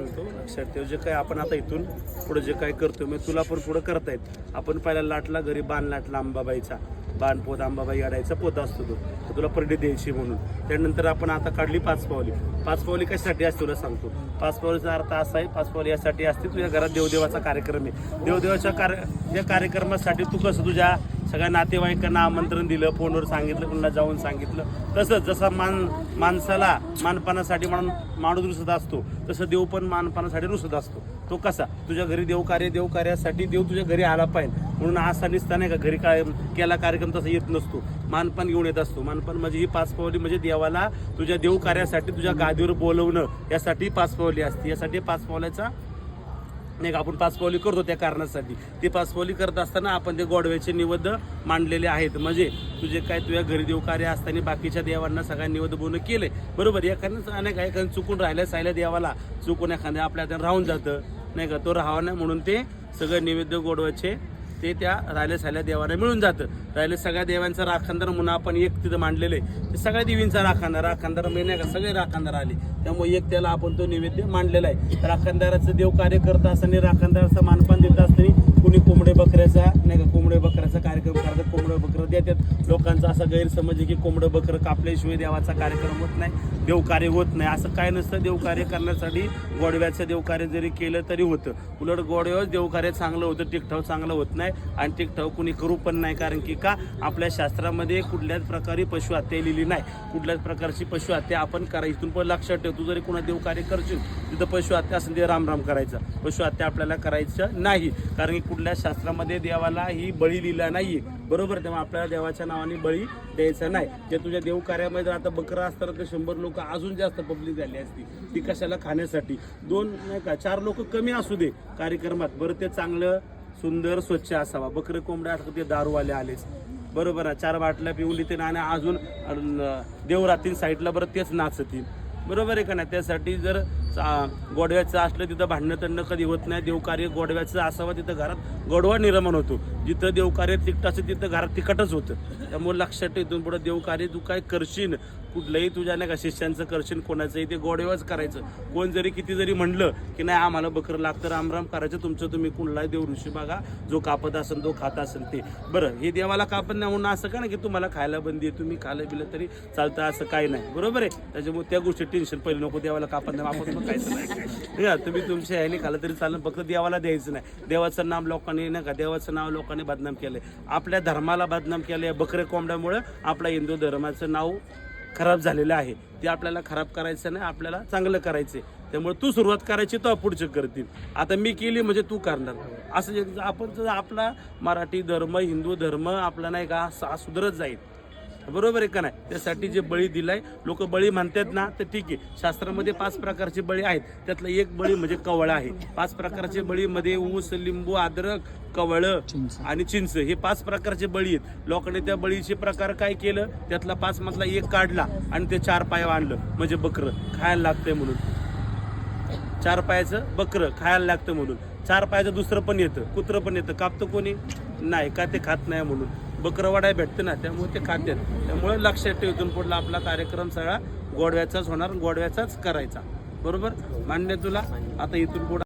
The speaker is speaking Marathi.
सांगतो लक्षात ठेव जे काय आपण आता इथून पुढे जे काय करतो मग म्हणजे तुला पण पुढे करता येत आपण पहिला लाटला घरी बाण लाटला अंबाबाईचा. बाण पोत अंबाबाई अडायचा पोत असतो तो. तुला परडी द्यायची म्हणून. त्यानंतर आपण आता काढली पाच पावली. पाच पावली कशासाठी असते तुला सांगतो. पाच पावलीचा अर्थ असा आहे पाच पावली यासाठी असते तुझ्या घरात देवदेवाचा कार्यक्रम आहे. देवदेवाच्या कार्य या कार्यक्रमासाठी तू कसं तुझ्या सगळ्या नातेवाईकांना आमंत्रण दिलं फोनवर सांगितलं कुणाला जाऊन सांगितलं. तसंच जसा मान माणसाला मानपानासाठी म्हणून माणूस रुसत असतो तसं देव पण मानपानासाठी रुसत असतो. तो कसा? तुझ्या घरी देवकार्य देवकार्यासाठी देव तुझ्या घरी आला पाहिजे. म्हणून असा निसता नाही का घरी काय केला कार्यक्रम तसा येत नसतो. मानपान घेऊन येत असतो. मानपान म्हणजे ही पाच पावली म्हणजे देवाला तुझ्या देवकार्यासाठी तुझ्या गादीवर बोलवणं यासाठी पाच पावली असते. यासाठी पाच पावल्याचा नाही का आपण पाचपावली करतो त्या कारणासाठी. ती पाचपावली करत असताना आपण ते गोडव्याचे निवद मांडलेले आहेत. म्हणजे तुझे काय तुझ्या घरी देव कार्य असताना बाकीच्या देवांना सगळ्या निवद बोलणं केलंय बरोबर एखादं अनेक एखाद्या चुकून राहिलं सायल्या देवाला चुकून एखाद्या आपल्या राहून जातं. नाही का तो राहावा नाही म्हणून ते सगळं निवेद्य गोडव्याचे ते त्या राहिले सायल्या देवाला मिळून जातं. राहिले सगळ्या देवांचा राखणदार म्हणून आपण एक तिथं मांडलेलं आहे. ते सगळ्या देवींचा राखणदार राखणदार म्हणजे नाही का? सगळे राखणदार आले. त्यामुळे एक त्याला आपण तो नैवेद्य मांडलेला आहे. राखणदाराचं देव कार्य करत असताना राखणदाराचं मानपान देत असताना कुणी कोंबडे बकऱ्याचा नाही का कोंबडे बकऱ्याचा कार्यक्रम करतात कोंबडे बकऱ्या देतात. लोकांचा असा गैरसमज आहे की कोंबडं बकरं कापल्याशिवाय देवाचा कार्यक्रम होत नाही देवकार्य होत नाही. असं काय नसतं देवकार्य करण्यासाठी गोडव्याचं देवकार्य जरी केलं तरी होतं. उलट गोडव्याच देवकार्य चांगलं होतं टिकठाव चांगलं होत नाही आणि टिकठाव कुणी करू पण नाही. कारण की का? आपल्या शास्त्रामध्ये कुठल्याच प्रकारे पशु हत्या लिहिली नाही. कुठल्याच प्रकारची पशु हत्या आपण करायची. इथून पण लक्षात ठेव तू जरी कुणा देवकार्य करशील तिथं पशु हत्या असेल ते राम राम करायचं. पशु हत्या आपल्याला करायचं नाही. कारण की कुठल्या शास्त्रामध्ये देवाला ही बळी लिहिला नाही बरोबर? तेव्हा आपल्याला देवाच्या नावाने बळी द्यायचा नाही. ते तुझ्या देवकार्यामध्ये जर आता बकरा असताना तर शंभर लोक अजून जास्त पब्लिक झाली असती. ती कशाला खाण्यासाठी? दोन नाही का चार लोक कमी असू दे कार्यक्रमात. बरं ते चांगलं सुंदर स्वच्छ असावा. बकरे कोंबड्या असतात ते दारूवाले आलेच. बरोबर आहे चार बाटल्या पिऊन लिहिते आणि अजून देवरातील साईडला बरं तेच नाचतील. बरोबर आहे का नाही? त्यासाठी जर चा- गोडव्याचं असलं तिथं भांडणं तंडणं कधी होत नाही. देवकार्य गोडव्याचं असावं तिथं घरात गोडवा निर्माण होतो. जिथं देवकार्य तिकटाचं तिथं घरात तिकटच होतं. त्यामुळे लक्षात ठेव इथून पुढे देवकार्य तू काय करशील कुठलंही तुझ्या नाही का शिष्यांचं करशील कोणाचंही ते गोडेवाच करायचं. कोण जरी किती जरी म्हणलं की नाही आम्हाला बकरं लागतं रामराम करायचं तुमचं तुम्ही कुठलाही देव ऋषी बघा जो कापत असेल तो खात असेल ते. बरं हे देवाला कापत नाही म्हणून असं का ना की तुम्हाला खायला बंदी आहे तुम्ही खायला बिलं तरी चालतं असं काही नाही. बरोबर आहे? त्याच्यामुळे त्या गोष्टी टेन्शन पहिले नको देवाला कापत नाही आपण मग खायचं नाही. तुम्ही तुमच्या ह्याने खाल्लं तरी चालेल फक्त देवाला द्यायचं नाही. देवाचं नाम लोकांनी नाही का देवाचं नाव लोकांनी बदनाम आहे आपल्या धर्माला बदनाम केलंय बकरे कोंबड्यामुळे आपल्या हिंदू धर्माचं नाव खराब झालेलं आहे. ते आपल्याला खराब करायचं नाही आपल्याला चांगलं करायचंय. त्यामुळे तू सुरुवात करायची तो पुढचे करतील. आता मी केली म्हणजे तू करणार. असं आपण जर आपला मराठी धर्म हिंदू धर्म आपला नाही का सा- सुधरत जाईल. बरोबर आहे का नाही? त्यासाठी जे बळी दिलाय लोक बळी म्हणतात ना तर ठीक आहे. शास्त्रामध्ये पाच प्रकारचे बळी आहेत. त्यातलं एक बळी म्हणजे कवळ आहे. पाच प्रकारचे बळीमध्ये ऊस लिंबू अद्रक कवळ आणि चिंच हे पाच प्रकारचे बळी आहेत. लोकांनी त्या बळीचे प्रकार काय केलं? त्यातला पाच मधला एक काढला आणि ते चार पाय आणलं. म्हणजे बकरं. खायला लागतंय म्हणून. चार पायाचं बकरं खायला लागतं म्हणून. चार पायाचं दुसरं पण येतं. कुत्रं पण येतं. कापतं कोणी? नाही. का ते खात नाही म्हणून? बकरवाडा भेटतं ना त्यामुळे ते खातात त्यामुळे लक्षात ठेव इथून पुढला आपला कार्यक्रम सगळा. गोडव्याचाच होणार गोडव्याचाच करायचा. बरोबर? मान्य तुला? आता इथून पुढे